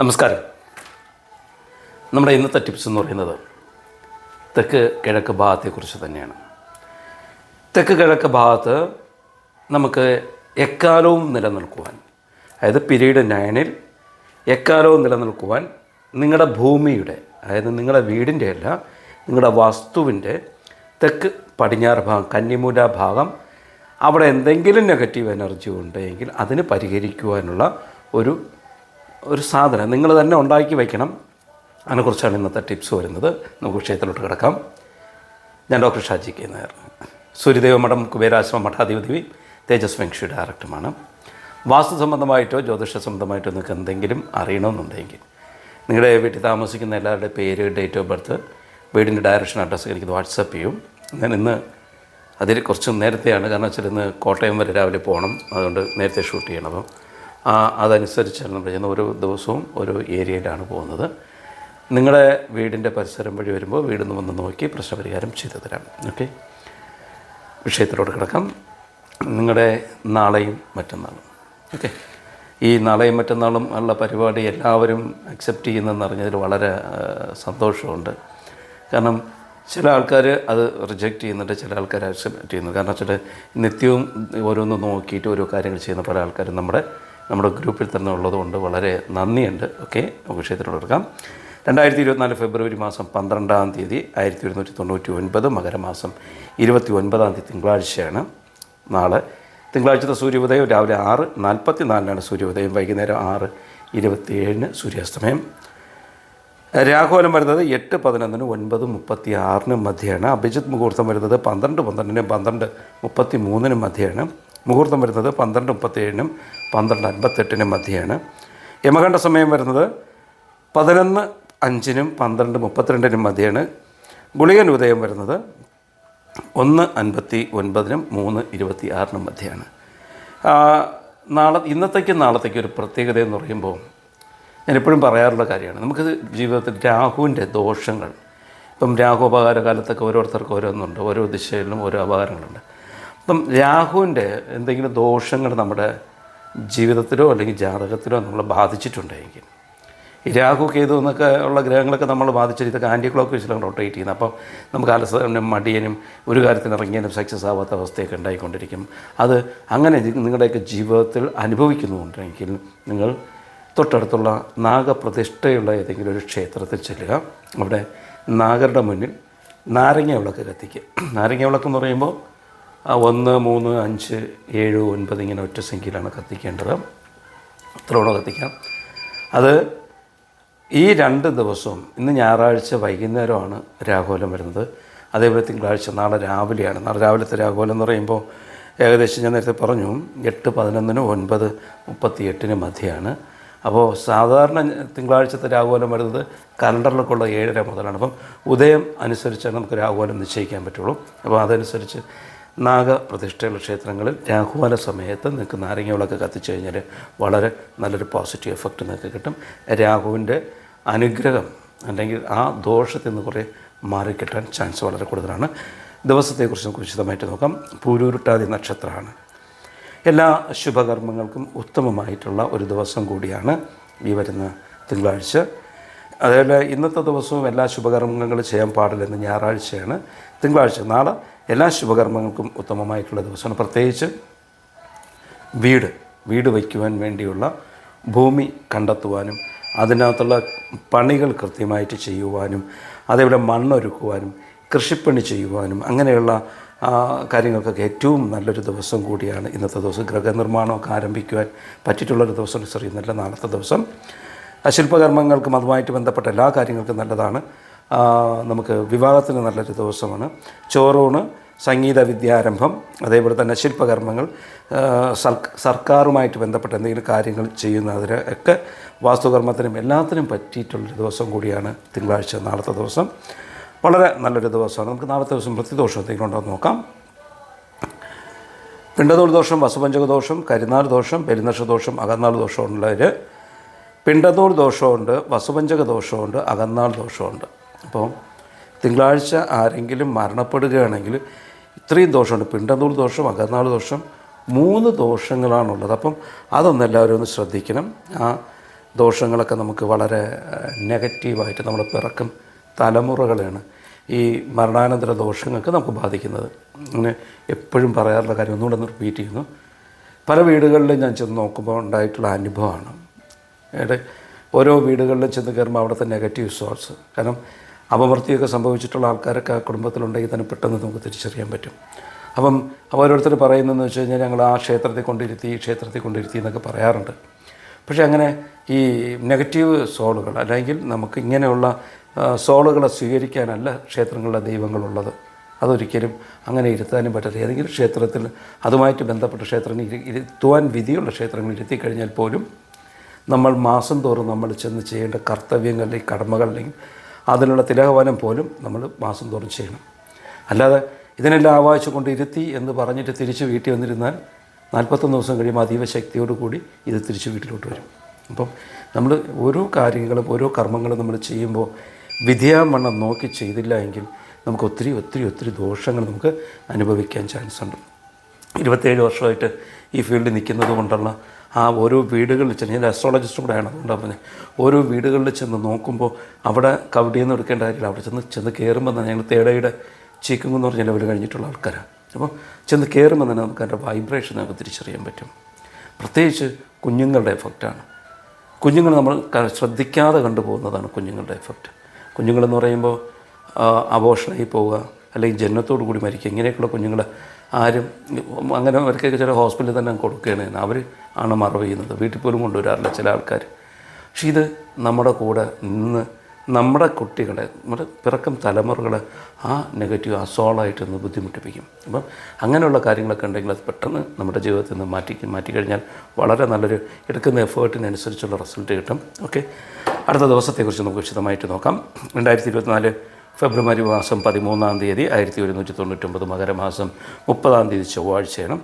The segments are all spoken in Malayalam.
നമസ്കാരം. നമ്മുടെ ഇന്നത്തെ ടിപ്സ് എന്ന് പറയുന്നത് തെക്ക് കിഴക്ക് ഭാഗത്തെക്കുറിച്ച് തന്നെയാണ്. തെക്ക് കിഴക്ക് ഭാഗത്ത് നമുക്ക് എക്കാലവും നിലനിൽക്കുവാൻ അതായത് പിരീഡ് നയനിൽ എക്കാലവും നിലനിൽക്കുവാൻ നിങ്ങളുടെ ഭൂമിയുടെ അതായത് നിങ്ങളുടെ വീടിന്റെ അല്ല നിങ്ങളുടെ വസ്തുവിന്റെ തെക്ക് പടിഞ്ഞാറ് ഭാഗം കന്നിമൂല ഭാഗം അവിടെ എന്തെങ്കിലും നെഗറ്റീവ് എനർജി ഉണ്ടെങ്കിൽ അതിന് പരിഹരിക്കുവാനുള്ള ഒരു ഒരു സാധനം നിങ്ങൾ തന്നെ ഉണ്ടാക്കി വയ്ക്കണം. അതിനെക്കുറിച്ചാണ് ഇന്നത്തെ ടിപ്സ് വരുന്നത്. നമുക്ക് വിഷയത്തിലോട്ട് കിടക്കാം. ഞാൻ ഡോക്ടർ ഷാജി കെ നായർ. സൂര്യദേവ മഠം കുബേരാശ്രമ മഠാധിപതി തേജസ് വെങ്ഷി ഡയറക്ടറുമാണ്. വാസ്തു സംബന്ധമായിട്ടോ ജ്യോതിഷ സംബന്ധമായിട്ടോ നിങ്ങൾക്ക് എന്തെങ്കിലും അറിയണമെന്നുണ്ടെങ്കിൽ നിങ്ങളുടെ വീട്ടിൽ താമസിക്കുന്ന എല്ലാവരുടെ പേര് ഡേറ്റ് ഓഫ് ബർത്ത് വീടിന്റെ ഡയറക്ഷൻ അഡ്രസ്സ് എനിക്ക് വാട്സപ്പ് ചെയ്യും. ഞാൻ ഇന്ന് അതിൽ കുറച്ച് നേരത്തെയാണ്. കാരണം വെച്ചാൽ ഇന്ന് കോട്ടയം വരെ രാവിലെ പോകണം. അതുകൊണ്ട് നേരത്തെ ഷൂട്ട് ചെയ്യണം അപ്പം. ആ അതനുസരിച്ചാണ് നമ്മൾ ഓരോ ദിവസവും ഓരോ ഏരിയയിലാണ് പോകുന്നത്. നിങ്ങളുടെ വീടിന്റെ പരിസരം വഴി വരുമ്പോൾ വീടിന്ന് വന്ന് നോക്കി പ്രശ്നപരിഹാരം ചെയ്തു തരാം. ഓക്കെ? വിഷയത്തിലോട്ട് കിടക്കാം. നിങ്ങളുടെ നാളെയും മറ്റന്നാളും. ഓക്കെ? ഈ നാളെയും മറ്റന്നാളും ഉള്ള പരിപാടി എല്ലാവരും അക്സെപ്റ്റ് ചെയ്യുന്നതെന്ന് അറിഞ്ഞതിൽ വളരെ സന്തോഷമുണ്ട്. കാരണം ചില ആൾക്കാർ അത് റിജക്റ്റ് ചെയ്യുന്നുണ്ട് ചില ആൾക്കാർ അക്സെപ്റ്റ് ചെയ്യുന്നുണ്ട്. കാരണം വെച്ചാൽ നിത്യവും ഓരോന്ന് നോക്കിയിട്ട് ഓരോ കാര്യങ്ങൾ ചെയ്യുന്ന പല ആൾക്കാരും നമ്മുടെ നമ്മുടെ ഗ്രൂപ്പിൽ തന്നെ ഉള്ളതുകൊണ്ട് വളരെ നന്ദിയുണ്ട്. ഓക്കെ നമുക്ക് വിഷയത്തിലോട്ട് എടുക്കാം രണ്ടായിരത്തി ഇരുപത്തിനാല് ഫെബ്രുവരി മാസം പന്ത്രണ്ടാം തീയതി ആയിരത്തി ഒരുന്നൂറ്റി തൊണ്ണൂറ്റി ഒൻപത് മകരമാസം ഇരുപത്തി ഒൻപതാം തീയതി തിങ്കളാഴ്ചയാണ് നാളെ. തിങ്കളാഴ്ചത്തെ സൂര്യോദയം രാവിലെ ആറ് നാൽപ്പത്തി നാലിനാണ് സൂര്യോദയം വൈകുന്നേരം ആറ് ഇരുപത്തിയേഴിന് സൂര്യാസ്തമയം. രാഘോലം വരുന്നത് എട്ട് പതിനൊന്നിന് ഒൻപത് മുപ്പത്തി ആറിനും മധ്യയാണ്. അഭിജിത് മുഹൂർത്തം വരുന്നത് പന്ത്രണ്ട് പന്ത്രണ്ടിനും പന്ത്രണ്ട് മുപ്പത്തി മൂന്നിനും മധ്യയാണ്. മുഹൂർത്തം വരുന്നത് പന്ത്രണ്ട് മുപ്പത്തേഴിനും പന്ത്രണ്ട് അൻപത്തെട്ടിനും മധ്യയാണ് യമകണ്ഠ സമയം വരുന്നത് പതിനൊന്ന് അഞ്ചിനും പന്ത്രണ്ട് മുപ്പത്തിരണ്ടിനും മധ്യയാണ് ഗുളികൻ ഉദയം വരുന്നത് ഒന്ന് അൻപത്തി ഒൻപതിനും മൂന്ന് ഇരുപത്തി ആറിനും മധ്യയാണ് നാളെ ഇന്നത്തേക്കും നാളത്തേക്കും ഒരു പ്രത്യേകത എന്ന് പറയുമ്പോൾ ഞാൻ എപ്പോഴും പറയാറുള്ള കാര്യമാണ്. നമുക്ക് ജീവിതത്തിൽ രാഹുവിന്റെ ദോഷങ്ങൾ ഇപ്പം രാഹു അപകാര കാലത്തൊക്കെ ഓരോരുത്തർക്കും ഓരോന്നുണ്ട് ഓരോ ദിശയിലും ഓരോ അപകാരങ്ങളുണ്ട്. അപ്പം രാഹുവിന്റെ എന്തെങ്കിലും ദോഷങ്ങൾ നമ്മുടെ ജീവിതത്തിലോ അല്ലെങ്കിൽ ജാതകത്തിലോ നമ്മളെ ബാധിച്ചിട്ടുണ്ടെങ്കിൽ ഈ രാഹു കേതു എന്നൊക്കെ ഉള്ള ഗ്രഹങ്ങളൊക്കെ നമ്മൾ ബാധിച്ചിട്ട് ഇതൊക്കെ ആന്റി ക്ലോക്ക് വെച്ചിലാണ് റൊട്ടേറ്റ് ചെയ്യുന്നത്. അപ്പോൾ നമുക്ക് അലസനും മടിയനും ഒരു കാര്യത്തിന് ഇറങ്ങിയാലും സക്സസ് ആവാത്ത അവസ്ഥയൊക്കെ ഉണ്ടായിക്കൊണ്ടിരിക്കും. അത് അങ്ങനെ നിങ്ങളുടെയൊക്കെ ജീവിതത്തിൽ അനുഭവിക്കുന്നുണ്ടെങ്കിൽ നിങ്ങൾ തൊട്ടടുത്തുള്ള നാഗപ്രതിഷ്ഠയുള്ള ഏതെങ്കിലും ഒരു ക്ഷേത്രത്തിൽ ചെല്ലുക. അവിടെ നാഗരുടെ മുന്നിൽ നാരങ്ങ വിളക്ക് കത്തിക്കുക. നാരങ്ങ വിളക്ക് എന്ന് പറയുമ്പോൾ ഒന്ന് മൂന്ന് അഞ്ച് ഏഴ് ഒൻപത് ഇങ്ങനെ ഒറ്റ സംഖ്യയിലാണ് കത്തിക്കേണ്ടത്. അത്രയോടെ കത്തിക്കാം. അത് ഈ രണ്ട് ദിവസവും ഇന്ന് ഞായറാഴ്ച വൈകുന്നേരമാണ് രാഘോലം വരുന്നത്. അതേപോലെ തിങ്കളാഴ്ച നാളെ രാവിലെയാണ്. നാളെ രാവിലത്തെ രാഘോലം എന്ന് പറയുമ്പോൾ ഏകദേശം ഞാൻ നേരത്തെ പറഞ്ഞു എട്ട് പതിനൊന്നിനും ഒൻപത് മുപ്പത്തി എട്ടിന് മധ്യയാണ്. അപ്പോൾ സാധാരണ തിങ്കളാഴ്ചത്തെ രാഘോലം വരുന്നത് കലണ്ടറിലൊക്കെ ഉള്ള ഏഴര മുതലാണ്. അപ്പം ഉദയം അനുസരിച്ചാണ് നമുക്ക് രാഘോലം നിശ്ചയിക്കാൻ പറ്റുള്ളൂ. അപ്പോൾ അതനുസരിച്ച് നാഗപ്രതിഷ്ഠയുള്ള ക്ഷേത്രങ്ങളിൽ രാഹുവാല സമയത്ത് നിങ്ങൾക്ക് നാരങ്ങ വിളക്ക് കത്തിച്ചു കഴിഞ്ഞാൽ വളരെ നല്ലൊരു പോസിറ്റീവ് എഫക്റ്റ് നിങ്ങൾക്ക് കിട്ടും. രാഹുവിന്റെ അനുഗ്രഹം അല്ലെങ്കിൽ ആ ദോഷത്തിൽ നിന്ന് കുറേ മാറിക്കിട്ടാൻ ചാൻസ് വളരെ കൂടുതലാണ്. ദിവസത്തെക്കുറിച്ച് നമുക്ക് വിശദമായിട്ട് നോക്കാം. പൂരൂരുട്ടാതി നക്ഷത്രമാണ്. എല്ലാ ശുഭകർമ്മങ്ങൾക്കും ഉത്തമമായിട്ടുള്ള ഒരു ദിവസം കൂടിയാണ് ഈ വരുന്ന തിങ്കളാഴ്ച. അതേപോലെ ഇന്നത്തെ ദിവസവും എല്ലാ ശുഭകർമ്മങ്ങളും ചെയ്യാൻ പാടില്ലെന്ന് ഞായറാഴ്ചയാണ്. തിങ്കളാഴ്ച നാളെ എല്ലാ ശുഭകർമ്മങ്ങൾക്കും ഉത്തമമായിട്ടുള്ള ദിവസമാണ്. പ്രത്യേകിച്ച് വീട് വീട് വയ്ക്കുവാൻ വേണ്ടിയുള്ള ഭൂമി കണ്ടെത്തുവാനും അതിനകത്തുള്ള പണികൾ കൃത്യമായിട്ട് ചെയ്യുവാനും അതേപോലെ മണ്ണൊരുക്കുവാനും കൃഷിപ്പണി ചെയ്യുവാനും അങ്ങനെയുള്ള കാര്യങ്ങൾക്കൊക്കെ ഏറ്റവും നല്ലൊരു ദിവസം കൂടിയാണ് ഇന്നത്തെ ദിവസം. ഗൃഹനിർമ്മാണമൊക്കെ ആരംഭിക്കുവാൻ പറ്റിയിട്ടുള്ളൊരു ദിവസം ശ്രീന്നല്ല നാളത്തെ ദിവസം. ശില്പകർമ്മങ്ങൾക്കും അതുമായിട്ട് ബന്ധപ്പെട്ട എല്ലാ കാര്യങ്ങൾക്കും നല്ലതാണ്. നമുക്ക് വിവാഹത്തിന് നല്ലൊരു ദിവസമാണ്. ചോറൂണ് സംഗീത വിദ്യാരംഭം അതേപോലെ തന്നെ ശില്പകർമ്മങ്ങൾ സർക്കാരുമായിട്ട് ബന്ധപ്പെട്ട എന്തെങ്കിലും കാര്യങ്ങൾ ചെയ്യുന്നതിന് ഒക്കെ വാസ്തുകർമ്മത്തിനും എല്ലാത്തിനും പറ്റിയിട്ടുള്ളൊരു ദിവസം കൂടിയാണ് തിങ്കളാഴ്ച നാളത്തെ ദിവസം. വളരെ നല്ലൊരു ദിവസമാണ്. നമുക്ക് നാളത്തെ ദിവസം വൃത്തിദോഷം എന്തെങ്കിലും ഉണ്ടോ എന്ന് നോക്കാം. പിണ്ടതോൾ ദോഷം വസുപഞ്ചക ദോഷം കരിനാൾ ദോഷം പെരുന്നക്ഷ ദോഷം അകന്നാൾ ദോഷം ഉള്ളവർ പിണ്ടതോൾ ദോഷമുണ്ട് വസുപഞ്ചക ദോഷമുണ്ട് അകന്നാൾ ദോഷമുണ്ട്. അപ്പോൾ തിങ്കളാഴ്ച ആരെങ്കിലും മരണപ്പെടുകയാണെങ്കിൽ ഇത്രയും ദോഷമുണ്ട്. പിണ്ടതോൾ ദോഷം അകന്നാൾ ദോഷം മൂന്ന് ദോഷങ്ങളാണുള്ളത്. അപ്പം അതൊന്ന് എല്ലാവരും ഒന്ന് ശ്രദ്ധിക്കണം. ആ ദോഷങ്ങളൊക്കെ നമുക്ക് വളരെ നെഗറ്റീവായിട്ട് നമ്മുടെ പിറക്കും തലമുറകളാണ് ഈ മരണാനന്തര ദോഷങ്ങൾക്ക് നമുക്ക് ബാധിക്കുന്നത്. അങ്ങനെ എപ്പോഴും പറയാറുള്ള കാര്യം ഒന്നുകൂടെ ഒന്ന് റിപ്പീറ്റ് ചെയ്യുന്നു. പല വീടുകളിലും ഞാൻ ചെന്ന് നോക്കുമ്പോൾ ഉണ്ടായിട്ടുള്ള അനുഭവമാണ്. ഓരോ വീടുകളിലും ചെന്ന് കയറുമ്പോൾ അവിടുത്തെ നെഗറ്റീവ് സോഴ്സ് കാരണം അപമൃത്യമൊക്കെ സംഭവിച്ചിട്ടുള്ള ആൾക്കാരൊക്കെ ആ കുടുംബത്തിലുണ്ടെങ്കിൽ തന്നെ പെട്ടെന്ന് നമുക്ക് തിരിച്ചറിയാൻ പറ്റും. അപ്പം ഓരോരുത്തർ പറയുന്നതെന്ന് വെച്ച് കഴിഞ്ഞാൽ ഞങ്ങൾ ആ ക്ഷേത്രത്തെ കൊണ്ടിരുത്തി ഈ ക്ഷേത്രത്തിൽ കൊണ്ടിരുത്തി എന്നൊക്കെ പറയാറുണ്ട്. പക്ഷേ അങ്ങനെ ഈ നെഗറ്റീവ് സോളുകൾ അല്ലെങ്കിൽ നമുക്ക് ഇങ്ങനെയുള്ള സോളുകളെ സ്വീകരിക്കാനല്ല ക്ഷേത്രങ്ങളിലെ ദൈവങ്ങളുള്ളത്. അതൊരിക്കലും അങ്ങനെ ഇരുത്താനും പറ്റില്ല ഏതെങ്കിലും ക്ഷേത്രത്തിൽ അതുമായിട്ട് ബന്ധപ്പെട്ട ക്ഷേത്രങ്ങൾ ഇരു ഇരുത്തുവാൻ വിധിയുള്ള ക്ഷേത്രങ്ങൾ ഇരുത്തി കഴിഞ്ഞാൽ പോലും നമ്മൾ മാസം തോറും നമ്മൾ ചെന്ന് ചെയ്യേണ്ട കടമകൾ അല്ലെങ്കിൽ അതിനുള്ള തിലകവനം പോലും നമ്മൾ മാസം തോറും ചെയ്യണം. അല്ലാതെ ഇതിനെല്ലാം ആവാഹിച്ചു കൊണ്ട് ഇരുത്തി എന്ന് പറഞ്ഞിട്ട് തിരിച്ച് വീട്ടിൽ വന്നിരുന്നാൽ നാൽപ്പത്തൊന്ന് ദിവസം കഴിയുമ്പോൾ അതീവ ശക്തിയോട് കൂടി ഇത് തിരിച്ച് വീട്ടിലോട്ട് വരും. അപ്പം നമ്മൾ ഓരോ കാര്യങ്ങളും ഓരോ കർമ്മങ്ങളും നമ്മൾ ചെയ്യുമ്പോൾ വിധിയാമണ്ണം നോക്കി ചെയ്തില്ല എങ്കിൽ നമുക്ക് ഒത്തിരി ഒത്തിരി ഒത്തിരി ദോഷങ്ങൾ നമുക്ക് അനുഭവിക്കാൻ ചാൻസ് ഉണ്ട് ഇരുപത്തേഴ് വർഷമായിട്ട് ഈ ഫീൽഡിൽ നിൽക്കുന്നത് കൊണ്ടുള്ള ആ ഓരോ വീടുകളിൽ ചെന്ന് ഞാൻ അസ്ട്രോളജിസ്റ്റ് കൂടെയാണ് അതുകൊണ്ടാണ് പറഞ്ഞത് ഓരോ വീടുകളിൽ ചെന്ന് നോക്കുമ്പോൾ അവിടെ കവടിയൊന്നും എടുക്കേണ്ട കാര്യമില്ല. അവിടെ ചെന്ന് ചെന്ന് കയറുമ്പോൾ തന്നെ ഞങ്ങൾ തേടയുടെ ചീക്കും എന്ന് പറഞ്ഞ ലെവൽ കഴിഞ്ഞിട്ടുള്ള ആൾക്കാരാണ് അപ്പോൾ ചെന്ന് കയറുമ്പോൾ തന്നെ നമുക്ക് അതിന്റെ വൈബ്രേഷൻ നമുക്ക് തിരിച്ചറിയാൻ പറ്റും. പ്രത്യേകിച്ച് കുഞ്ഞുങ്ങളുടെ എഫക്റ്റാണ് കുഞ്ഞുങ്ങൾ നമ്മൾ ശ്രദ്ധിക്കാതെ കണ്ടുപോകുന്നതാണ് കുഞ്ഞുങ്ങളുടെ എഫക്റ്റ് കുഞ്ഞുങ്ങളെന്ന് പറയുമ്പോൾ അബോഷനായി പോവുക അല്ലെങ്കിൽ ജന്മത്തോടു കൂടി മരിക്കുക ഇങ്ങനെയൊക്കെയുള്ള കുഞ്ഞുങ്ങൾ ആരും അങ്ങനെ അവർക്കൊക്കെ ചില ഹോസ്പിറ്റലിൽ തന്നെ കൊടുക്കുകയാണ്. അവർ ആണ് മറവ് ചെയ്യുന്നത്. വീട്ടിൽ പോലും കൊണ്ടുവരാറില്ല ചില ആൾക്കാർ. പക്ഷേ ഇത് നമ്മുടെ കൂടെ നിന്ന് നമ്മുടെ കുട്ടികളെ നമ്മുടെ പിറക്കം തലമുറകളെ ആ നെഗറ്റീവ് അസോളായിട്ട് ഒന്ന് ബുദ്ധിമുട്ടിപ്പിക്കും. അപ്പം അങ്ങനെയുള്ള കാര്യങ്ങളൊക്കെ ഉണ്ടെങ്കിൽ അത് പെട്ടെന്ന് നമ്മുടെ ജീവിതത്തിൽ നിന്ന് മാറ്റി മാറ്റിക്കഴിഞ്ഞാൽ വളരെ നല്ലൊരു എടുക്കുന്ന എഫേർട്ടിനനുസരിച്ചുള്ള റിസൾട്ട് കിട്ടും. ഓക്കെ. അടുത്ത ദിവസത്തെക്കുറിച്ച് നമുക്ക് വിശദമായിട്ട് നോക്കാം. രണ്ടായിരത്തി ഇരുപത്തിനാല് ഫെബ്രുവരി മാസം പതിമൂന്നാം തീയതി ആയിരത്തി ഒരുന്നൂറ്റി തൊണ്ണൂറ്റൊമ്പത് മകരമാസം മുപ്പതാം തീയതി ചൊവ്വാഴ്ചയാണ്.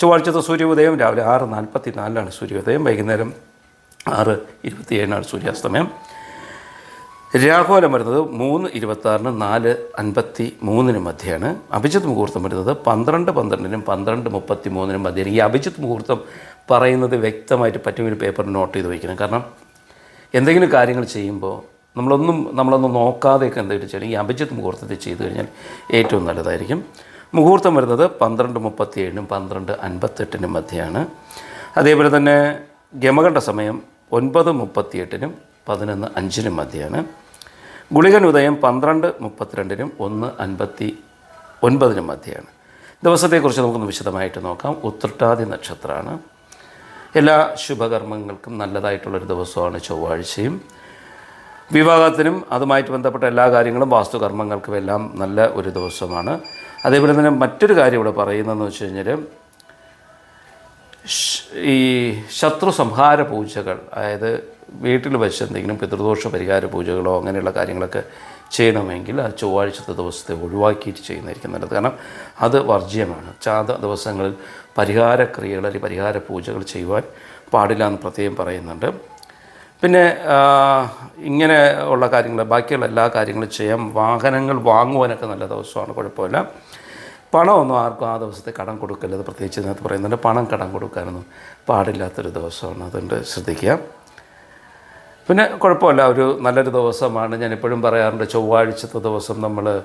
ചൊവ്വാഴ്ചത്തെ സൂര്യോദയം രാവിലെ ആറ് നാൽപ്പത്തി നാലിലാണ് സൂര്യോദയം വൈകുന്നേരം ആറ് ഇരുപത്തിയേഴിനാണ് സൂര്യാസ്തമയം. രാഹുലം വരുന്നത് മൂന്ന് ഇരുപത്താറിന് നാല് അൻപത്തി മൂന്നിന് മധ്യയാണ് അഭിജിത്ത് മുഹൂർത്തം വരുന്നത് പന്ത്രണ്ട് പന്ത്രണ്ടിനും പന്ത്രണ്ട് മുപ്പത്തി മൂന്നിനും മധ്യയാണ് ഈ അഭിജിത്ത് മുഹൂർത്തം പറയുന്നത് വ്യക്തമായിട്ട് പറ്റുമെങ്കിൽ പേപ്പർ നോട്ട് ചെയ്ത് വയ്ക്കണം. കാരണം എന്തെങ്കിലും കാര്യങ്ങൾ ചെയ്യുമ്പോൾ നമ്മളൊന്നും നമ്മളൊന്നും നോക്കാതെയൊക്കെ എന്തെങ്കിലും ചെയ്യണം ഈ അഭിജിത്ത് മുഹൂർത്തത്തിൽ ചെയ്തു കഴിഞ്ഞാൽ ഏറ്റവും നല്ലതായിരിക്കും. മുഹൂർത്തം വരുന്നത് പന്ത്രണ്ട് മുപ്പത്തിയേഴിനും പന്ത്രണ്ട് അൻപത്തെട്ടിനും മധ്യയാണ് അതേപോലെ തന്നെ ഗമകണ്ഠ സമയം ഒൻപത് മുപ്പത്തിയെട്ടിനും പതിനൊന്ന് അഞ്ചിനും മധ്യയാണ് ഗുളികൻ ഉദയം പന്ത്രണ്ട് മുപ്പത്തിരണ്ടിനും ഒന്ന് അൻപത്തി ഒൻപതിനും മധ്യയാണ് ദിവസത്തെക്കുറിച്ച് നമുക്കൊന്ന് വിശദമായിട്ട് നോക്കാം. ഉത്രട്ടാതി നക്ഷത്രമാണ്. എല്ലാ ശുഭകർമ്മങ്ങൾക്കും നല്ലതായിട്ടുള്ളൊരു ദിവസമാണ് ചൊവ്വാഴ്ചയും. വിവാഹത്തിനും അതുമായിട്ട് ബന്ധപ്പെട്ട എല്ലാ കാര്യങ്ങളും വാസ്തുകർമ്മങ്ങൾക്കും എല്ലാം നല്ല ഒരു ദിവസമാണ്. അതേപോലെ തന്നെ മറ്റൊരു കാര്യം ഇവിടെ പറയുന്നതെന്ന് വെച്ച് കഴിഞ്ഞാൽ ഈ ശത്രു സംഹാര പൂജകൾ അതായത് വീട്ടിൽ വെച്ച് എന്തെങ്കിലും പിതൃദോഷ പരിഹാര പൂജകളോ അങ്ങനെയുള്ള കാര്യങ്ങളൊക്കെ ചെയ്യണമെങ്കിൽ ആ ചൊവ്വാഴ്ചത്തെ ദിവസത്തെ ഒഴിവാക്കിയിട്ട് ചെയ്യുന്നതായിരിക്കും നല്ലത്. കാരണം അത് വർജ്യമാണ്. ചാത ദിവസങ്ങളിൽ പരിഹാരക്രിയകൾ അല്ലെങ്കിൽ പരിഹാര പൂജകൾ ചെയ്യുവാൻ പാടില്ല എന്ന് പ്രത്യേകം പറയുന്നുണ്ട്. പിന്നെ ഇങ്ങനെ ഉള്ള കാര്യങ്ങൾ ബാക്കിയുള്ള എല്ലാ കാര്യങ്ങളും ചെയ്യാം. വാഹനങ്ങൾ വാങ്ങുവാനൊക്കെ നല്ല ദിവസമാണ് കുഴപ്പമില്ല. പണമൊന്നും ആർക്കും ആ ദിവസത്തെ കടം കൊടുക്കരുത്. പ്രത്യേകിച്ച് ഇതിനകത്ത് പറയുന്നുണ്ട് പണം കടം കൊടുക്കാനൊന്നും പാടില്ലാത്തൊരു ദിവസമാണ്. അതുകൊണ്ട് ശ്രദ്ധിക്കുക. പിന്നെ കുഴപ്പമില്ല ഒരു നല്ലൊരു ദിവസമാണ്. ഞാൻ എപ്പോഴും പറയാറുണ്ട് ചൊവ്വാഴ്ചത്തെ ദിവസം നമ്മൾ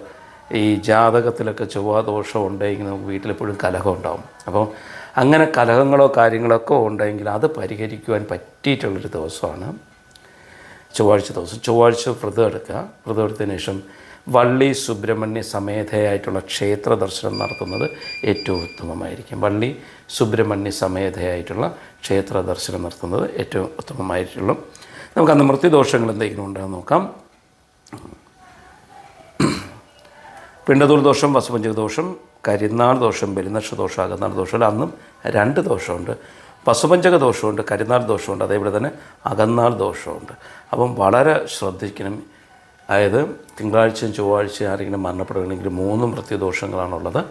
ഈ ജാതകത്തിലൊക്കെ ചൊവ്വാ ദോഷം ഉണ്ടെങ്കിൽ നമുക്ക് വീട്ടിലെപ്പോഴും കലഹം ഉണ്ടാവും. അപ്പോൾ അങ്ങനെ കലഹങ്ങളോ കാര്യങ്ങളൊക്കെ ഉണ്ടെങ്കിൽ അത് പരിഹരിക്കുവാൻ പറ്റിയിട്ടുള്ളൊരു ദിവസമാണ് ചൊവ്വാഴ്ച ദിവസം. ചൊവ്വാഴ്ച വ്രതം എടുക്കുക. വ്രതം എടുത്തതിന് ശേഷം വള്ളി സുബ്രഹ്മണ്യ സമേതയായിട്ടുള്ള ക്ഷേത്ര ദർശനം നടത്തുന്നത് ഏറ്റവും ഉത്തമമായിരിക്കും. വള്ളി സുബ്രഹ്മണ്യ സമേതയായിട്ടുള്ള ക്ഷേത്ര ദർശനം നടത്തുന്നത് ഏറ്റവും ഉത്തമമായിട്ടുള്ള. നമുക്ക് അന്ന് മൃത്യുദോഷങ്ങൾ എന്തെങ്കിലും ഉണ്ടോ എന്ന് നോക്കാം. പിണ്ടതൂർ ദോഷം വസുപഞ്ചക ദോഷം കരിനാൾ ദോഷം ബലിനക്ഷ ദോഷം. അകന്നാൾ ദോഷം അന്നും രണ്ട് ദോഷമുണ്ട്. പശുപഞ്ചക ദോഷമുണ്ട് കരിനാൾ ദോഷമുണ്ട് അതേപോലെ തന്നെ അകന്നാൾ ദോഷമുണ്ട്. അപ്പം വളരെ ശ്രദ്ധിക്കണം. അതായത് തിങ്കളാഴ്ചയും ചൊവ്വാഴ്ചയും ആരെങ്കിലും മരണപ്പെടുകയാണെങ്കിൽ മൂന്ന് മൃത്യുദോഷങ്ങളാണുള്ളത്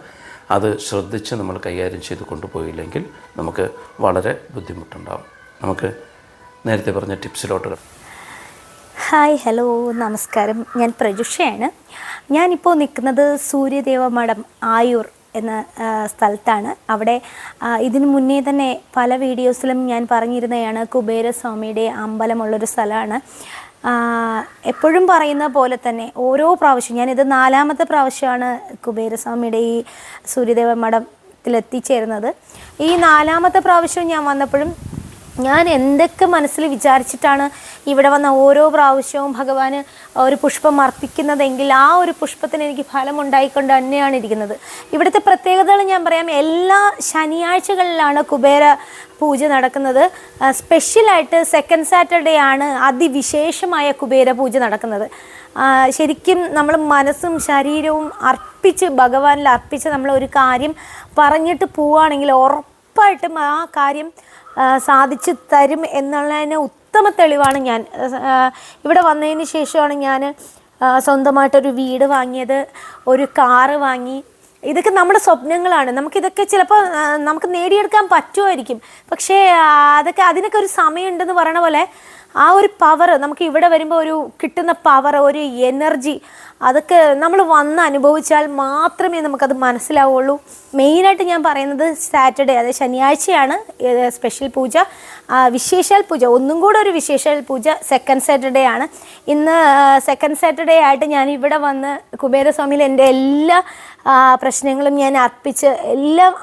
അത് ശ്രദ്ധിച്ച് നമ്മൾ കൈകാര്യം ചെയ്ത് കൊണ്ടുപോയില്ലെങ്കിൽ നമുക്ക് വളരെ ബുദ്ധിമുട്ടുണ്ടാകും നമുക്ക് നേരത്തെ പറഞ്ഞ ടിപ്സിലോട്ട് ഹായ് ഹലോ നമസ്കാരം. ഞാൻ പ്രജുഷയാണ്. ഞാനിപ്പോൾ നിൽക്കുന്നത് സൂര്യദേവ മഠം ആയൂർ എന്ന സ്ഥലത്താണ്. അവിടെ ഇതിനു മുന്നേ തന്നെ പല വീഡിയോസിലും ഞാൻ പറഞ്ഞിരുന്നതാണ് കുബേരസ്വാമിയുടെ അമ്പലമുള്ളൊരു സ്ഥലമാണ്. എപ്പോഴും പറയുന്ന പോലെ തന്നെ ഓരോ പ്രാവശ്യം ഞാനിത് നാലാമത്തെ പ്രാവശ്യമാണ് കുബേരസ്വാമിയുടെ ഈ സൂര്യദേവ മഠത്തിലെത്തിച്ചേരുന്നത് ഈ നാലാമത്തെ പ്രാവശ്യം ഞാൻ വന്നപ്പോഴും ഞാൻ എന്തൊക്കെ മനസ്സിൽ വിചാരിച്ചിട്ടാണ് ഇവിടെ വന്ന ഓരോ പ്രാവശ്യവും ഭഗവാന് ഒരു പുഷ്പം അർപ്പിക്കുന്നതെങ്കിൽ ആ ഒരു പുഷ്പത്തിന് എനിക്ക് ഫലം ഉണ്ടായിക്കൊണ്ട് തന്നെയാണ് ഇരിക്കുന്നത്. ഇവിടുത്തെ പ്രത്യേകതകൾ ഞാൻ പറയാം. എല്ലാ ശനിയാഴ്ചകളിലാണ് കുബേര പൂജ നടക്കുന്നത്. സ്പെഷ്യലായിട്ട് സെക്കൻഡ് സാറ്റർഡേ ആണ് അതിവിശേഷമായ കുബേര പൂജ നടക്കുന്നത്. ശരിക്കും നമ്മൾ മനസ്സും ശരീരവും അർപ്പിച്ച് ഭഗവാനിൽ അർപ്പിച്ച് നമ്മൾ ഒരു കാര്യം പറഞ്ഞിട്ട് പോവുകയാണെങ്കിൽ ഉറപ്പായിട്ടും ആ കാര്യം സാധിച്ചു തരും എന്നുള്ളതിന് ഉത്തമ തെളിവാണ് ഞാൻ. ഇവിടെ വന്നതിന് ശേഷമാണ് ഞാൻ സ്വന്തമായിട്ടൊരു വീട് വാങ്ങിയത് ഒരു കാറ് വാങ്ങി. ഇതൊക്കെ നമ്മുടെ സ്വപ്നങ്ങളാണ്. നമുക്കിതൊക്കെ ചിലപ്പോൾ നമുക്ക് നേടിയെടുക്കാൻ പറ്റുമായിരിക്കും. പക്ഷേ അതൊക്കെ അതിനൊക്കെ ഒരു സമയമുണ്ടെന്ന് പറയണ പോലെ ആ ഒരു പവർ നമുക്ക് ഇവിടെ വരുമ്പോൾ ഒരു കിട്ടുന്ന പവർ ഒരു എനർജി അതൊക്കെ നമ്മൾ വന്ന് അനുഭവിച്ചാൽ മാത്രമേ നമുക്കത് മനസ്സിലാവുള്ളൂ. മെയിനായിട്ട് ഞാൻ പറയുന്നത് സാറ്റർഡേ അതായത് ശനിയാഴ്ചയാണ് സ്പെഷ്യൽ പൂജ. വിശേഷാൽ പൂജ. ഒന്നും കൂടെ ഒരു വിശേഷാൽ പൂജ സെക്കൻഡ് സാറ്റർഡേ ആണ്. ഇന്ന് സെക്കൻഡ് സാറ്റർഡേ ആയിട്ട് ഞാൻ ഇവിടെ വന്ന് കുബേരസ്വാമിയിൽ എന്റെ എല്ലാ പ്രശ്നങ്ങളും ഞാൻ അർപ്പിച്ച് എല്ലാം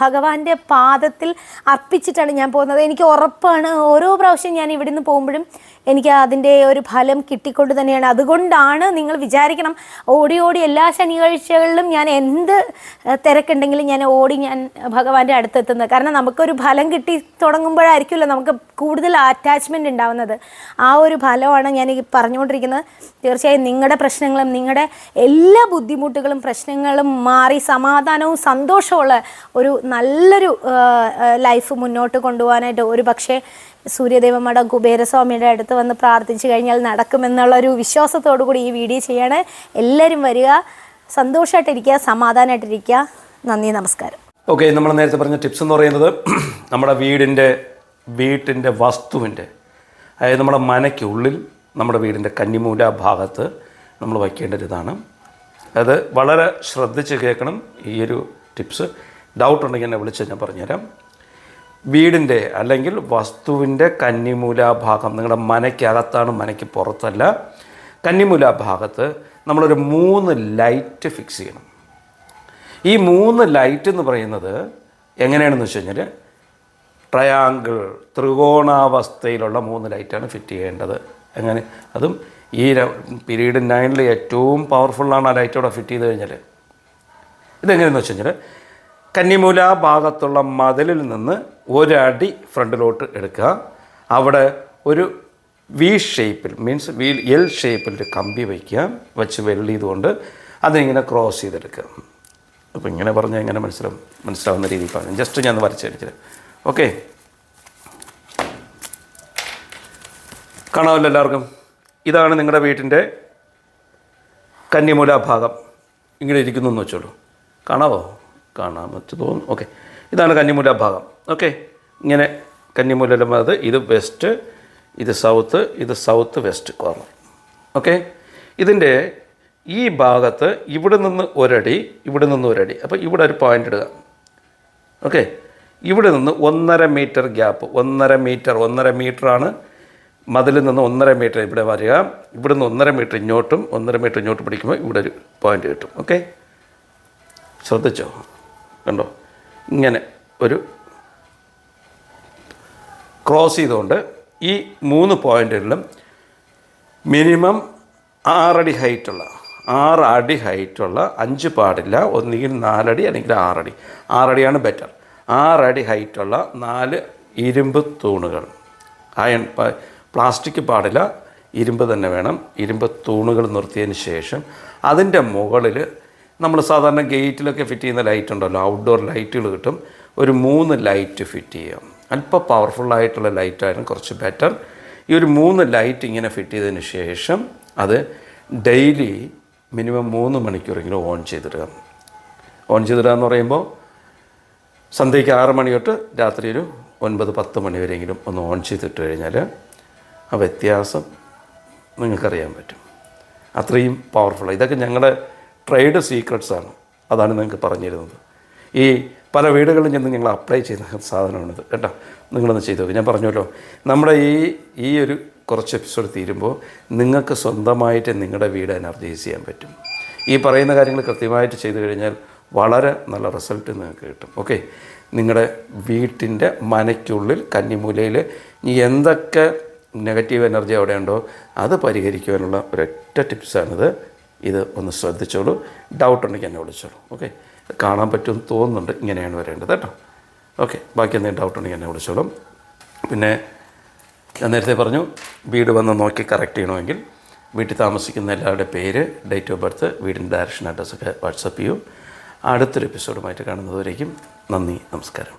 ഭഗവാന്റെ പാദത്തിൽ അർപ്പിച്ചിട്ടാണ് ഞാൻ പോകുന്നത്. എനിക്ക് ഉറപ്പാണ് ഓരോ പ്രാവശ്യം ഞാൻ ഇവിടെ നിന്ന് പോകുമ്പോഴും എനിക്ക് അതിന്റെ ഒരു ഫലം കിട്ടിക്കൊണ്ട് തന്നെയാണ്. അതുകൊണ്ടാണ് നിങ്ങൾ വിചാരിക്കണം ഓടി ഓടി എല്ലാ ശനിയാഴ്ചകളിലും ഞാൻ എന്ത് തിരക്കുണ്ടെങ്കിലും ഞാൻ ഓടി ഞാൻ ഭഗവാന്റെ അടുത്തെത്തുന്നത്. കാരണം നമുക്കൊരു ഫലം കിട്ടി തുടങ്ങുമ്പോഴായിരിക്കുമല്ലോ നമുക്ക് കൂടുതൽ അറ്റാച്ച്മെന്റ് ഉണ്ടാവുന്നത്. ആ ഒരു ഫലമാണ് ഞാൻ ഈ പറഞ്ഞുകൊണ്ടിരിക്കുന്നത്. തീർച്ചയായും നിങ്ങളുടെ പ്രശ്നങ്ങളും നിങ്ങളുടെ എല്ലാ ബുദ്ധിമുട്ടുകളും പ്രശ്നങ്ങളും മാറി സമാധാനവും സന്തോഷമുള്ള ഒരു നല്ലൊരു ലൈഫ് മുന്നോട്ട് കൊണ്ടുപോകാനായിട്ട് ഒരു പക്ഷേ സൂര്യദേവ മഠം കുബേരസ്വാമിയുടെ അടുത്ത് വന്ന് പ്രാർത്ഥിച്ചു കഴിഞ്ഞാൽ നടക്കുമെന്നുള്ള ഒരു വിശ്വാസത്തോടു കൂടി ഈ വീഡിയോ ചെയ്യാണ്. എല്ലാവരും വരിക. സന്തോഷമായിട്ടിരിക്കുക സമാധാനമായിട്ടിരിക്കുക നന്ദി നമസ്കാരം. ഓക്കെ നമ്മൾ നേരത്തെ പറഞ്ഞ ടിപ്സ് എന്ന് പറയുന്നത് നമ്മുടെ വീടിന്റെ വീട്ടിന്റെ വസ്തുവിന്റെ അതായത് നമ്മുടെ മനയ്ക്കുള്ളിൽ നമ്മുടെ വീടിന്റെ കന്നിമൂല ഭാഗത്ത് നമ്മൾ വയ്ക്കേണ്ട ഒരു ഇതാണ് അത് വളരെ ശ്രദ്ധിച്ച് കേൾക്കണം. ഈ ഒരു ടിപ്സ്. ഡൗട്ട് ഉണ്ടെങ്കിൽ എന്നെ വിളിച്ച് ഞാൻ പറഞ്ഞുതരാം. വീടിന്റെ അല്ലെങ്കിൽ വസ്തുവിന്റെ കന്നിമൂല ഭാഗം നിങ്ങളുടെ മനയ്ക്കകത്താണ് മനയ്ക്ക് പുറത്തല്ല. കന്നിമൂല ഭാഗത്ത് നമ്മളൊരു മൂന്ന് ലൈറ്റ് ഫിക്സ് ചെയ്യണം. ഈ മൂന്ന് ലൈറ്റ് എന്ന് പറയുന്നത് എങ്ങനെയാണെന്ന് വെച്ച് കഴിഞ്ഞാൽ ട്രയാങ്കിൾ ത്രികോണാവസ്ഥയിലുള്ള മൂന്ന് ലൈറ്റാണ് ഫിറ്റ് ചെയ്യേണ്ടത്. എങ്ങനെ? അതും ഈ പീരീഡ് നയനിൽ ഏറ്റവും പവർഫുള്ളാണ് ആ ലൈറ്റ് അവിടെ ഫിറ്റ് ചെയ്ത് കഴിഞ്ഞാൽ ഇതെങ്ങനെയെന്ന് വെച്ച് കഴിഞ്ഞാൽ കന്നിമൂല ഭാഗത്തുള്ള മതിലിൽ നിന്ന് ഒരടി ഫ്രണ്ടിലോട്ട് എടുക്കുക. അവിടെ ഒരു വി ഷേപ്പിൽ മീൻസ് വി എൽ ഷേപ്പിൽ ഒരു കമ്പി വയ്ക്കുക. വെച്ച് വെള്ളി ചെയ്തുകൊണ്ട് അതിങ്ങനെ ക്രോസ് ചെയ്തെടുക്കുക. അപ്പോൾ ഇങ്ങനെ പറഞ്ഞാൽ ഇങ്ങനെ മനസ്സിലാവും മനസ്സിലാവുന്ന രീതിയിൽ പറഞ്ഞു. ജസ്റ്റ് ഞാൻ വരച്ച് കാണിച്ചത് ഓക്കെ കാണാമല്ലോ എല്ലാവർക്കും? ഇതാണ് നിങ്ങളുടെ വീട്ടിന്റെ കന്നിമൂല ഭാഗം. ഇങ്ങനെ ഇരിക്കുന്നു എന്ന് വെച്ചോളൂ. കാണാവോ? കാണാൻ പറ്റു തോന്നുന്നു. ഓക്കെ ഇതാണ് കന്നിമൂല ഭാഗം. ഓക്കെ ഇങ്ങനെ കന്നിമൂല അത് ഇത് വെസ്റ്റ് ഇത് സൗത്ത് ഇത് സൗത്ത് വെസ്റ്റ് കോർണർ ഓക്കെ ഇതിന്റെ ഈ ഭാഗത്ത് ഇവിടെ നിന്ന് ഒരടി ഇവിടെ നിന്ന് ഒരടി. അപ്പോൾ ഇവിടെ ഒരു പോയിന്റ് ഇടുക. ഓക്കെ ഇവിടെ നിന്ന് ഒന്നര മീറ്റർ ഗ്യാപ്പ് ഒന്നര മീറ്റർ ഒന്നര മീറ്ററാണ് മതിലിൽ നിന്ന് ഒന്നര മീറ്റർ ഇവിടെ വരിക. ഇവിടെ നിന്ന് ഒന്നര മീറ്റർ ഇങ്ങോട്ടും ഒന്നര മീറ്റർ ഇങ്ങോട്ട് പിടിക്കുമ്പോൾ ഇവിടെ ഒരു പോയിന്റ് കിട്ടും. ഓക്കെ ശ്രദ്ധിച്ചോ? കണ്ടോ? ഇങ്ങനെ ഒരു ക്രോസ് ചെയ്തുകൊണ്ട് ഈ മൂന്ന് പോയിന്റുകളിലും മിനിമം ആറടി ഹൈറ്റുള്ള ആറ് അടി ഹൈറ്റുള്ള അഞ്ച് പാടില്ല. ഒന്നുകിൽ നാലടി അല്ലെങ്കിൽ ആറടി. ആറടിയാണ് ബെറ്റർ ആറടി ഹൈറ്റുള്ള നാല് ഇരുമ്പ് തൂണുകൾ. അയൺ പ്ലാസ്റ്റിക് പാടില്ല. ഇരുമ്പ് തന്നെ വേണം. ഇരുമ്പ് തൂണുകൾ നിർത്തിയതിന് ശേഷം അതിന്റെ മുകളിൽ നമ്മൾ സാധാരണ ഗേറ്റിലൊക്കെ ഫിറ്റ് ചെയ്യുന്ന ലൈറ്റ് ഉണ്ടല്ലോ ഔട്ട്ഡോർ ലൈറ്റുകൾ കിട്ടും. ഒരു മൂന്ന് ലൈറ്റ് ഫിറ്റ് ചെയ്യാം. അല്പം പവർഫുള്ളായിട്ടുള്ള ലൈറ്റായിരുന്നു കുറച്ച് ബെറ്റർ ഈ ഒരു മൂന്ന് ലൈറ്റ് ഇങ്ങനെ ഫിറ്റ് ചെയ്തതിന് ശേഷം അത് ഡെയിലി മിനിമം മൂന്ന് മണിക്കൂറെങ്കിലും ഓൺ ചെയ്തിടുക. ഓൺ ചെയ്തിടുക എന്ന് പറയുമ്പോൾ സന്ധ്യയ്ക്ക് ആറ് മണി തൊട്ട് രാത്രി ഒരു ഒൻപത് പത്ത് മണി വരെയെങ്കിലും ഒന്ന് ഓൺ ചെയ്തിട്ട് കഴിഞ്ഞാൽ ആ വ്യത്യാസം നിങ്ങൾക്കറിയാൻ പറ്റും. അത്രയും പവർഫുൾ ഇതൊക്കെ ഞങ്ങളുടെ ട്രേഡ് സീക്രട്സാണ് അതാണ് നിങ്ങൾക്ക് പറഞ്ഞിരുന്നത്. ഈ പല വീടുകളിലും ചെന്ന് ഞങ്ങൾ അപ്ലൈ ചെയ്യുന്ന സാധനമാണിത്. കേട്ടോ? നിങ്ങളൊന്ന് ചെയ്തു ഞാൻ പറഞ്ഞല്ലോ നമ്മുടെ ഈ ഈ ഒരു കുറച്ച് എപ്പിസോഡ് തീരുമ്പോൾ നിങ്ങൾക്ക് സ്വന്തമായിട്ട് നിങ്ങളുടെ വീട് എനർജൈസ് ചെയ്യാൻ പറ്റും. ഈ പറയുന്ന കാര്യങ്ങൾ കൃത്യമായിട്ട് ചെയ്തു കഴിഞ്ഞാൽ വളരെ നല്ല റിസൾട്ട് നിങ്ങൾക്ക് കിട്ടും. ഓക്കെ നിങ്ങളുടെ വീട്ടിന്റെ മനയ്ക്കുള്ളിൽ കന്നിമൂലയിൽ എന്തൊക്കെ നെഗറ്റീവ് എനർജി അവിടെയുണ്ടോ അത് പരിഹരിക്കുവാനുള്ള ഒരൊറ്റ ടിപ്സാണിത് ഇത് ഒന്ന് ശ്രദ്ധിച്ചോളൂ. ഡൗട്ട് ഉണ്ടെങ്കിൽ എന്നെ വിളിച്ചോളൂ. ഓക്കെ കാണാൻ പറ്റുമെന്ന് തോന്നുന്നുണ്ട്. ഇങ്ങനെയാണ് വരേണ്ടത് കേട്ടോ. ഓക്കെ ബാക്കി എന്തെങ്കിലും ഡൗട്ട് ഉണ്ടെങ്കിൽ എന്നെ വിളിച്ചോളും. പിന്നെ ഞാൻ നേരത്തെ പറഞ്ഞു വീട് വന്ന് നോക്കി കറക്റ്റ് ചെയ്യണമെങ്കിൽ വീട്ടിൽ താമസിക്കുന്ന എല്ലാവരുടെ പേര് ഡേറ്റ് ഓഫ് ബർത്ത് വീടിന്റെ ഡയറക്ഷൻ അഡ്രസ്സൊക്കെ വാട്സപ്പ് ചെയ്യൂ. അടുത്തൊരു എപ്പിസോഡുമായിട്ട് കാണുന്നതുവരേക്കും നന്ദി നമസ്കാരം.